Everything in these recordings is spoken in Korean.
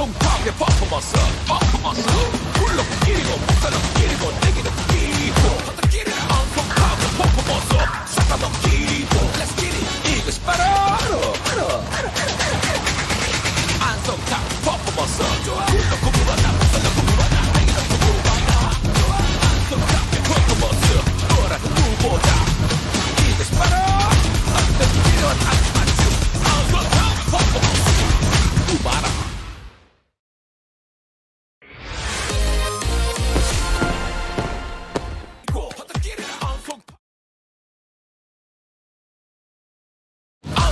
방송탕의 퍼포먼스 퍼포먼스. 굴러 끼리고 목살로 끼리고 내기는 끼리고 방송탕의 퍼포먼스. 싹다더 끼리고 Let's get it. 이것이 바로 바로 안성탕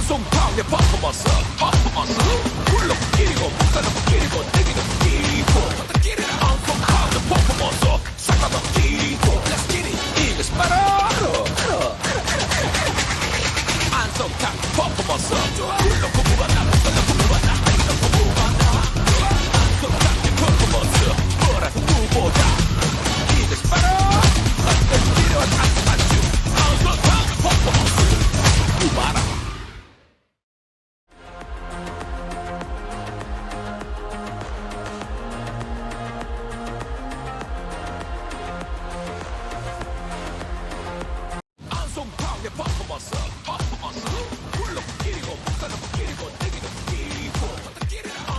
손방에 바꿔봤어 바꿔봤어 굴러끼리고 묶어놓기리고 내기도 끼고. 엉큼 하우드 퍼포먼서 싹다도 끼고. Let's get it. 이것이 바로 안성탕 퍼포먼서 굴러 부부가 나 굴러 부부가 나 굴러 부부가 안성탕 퍼포먼서 뭐라고 누보다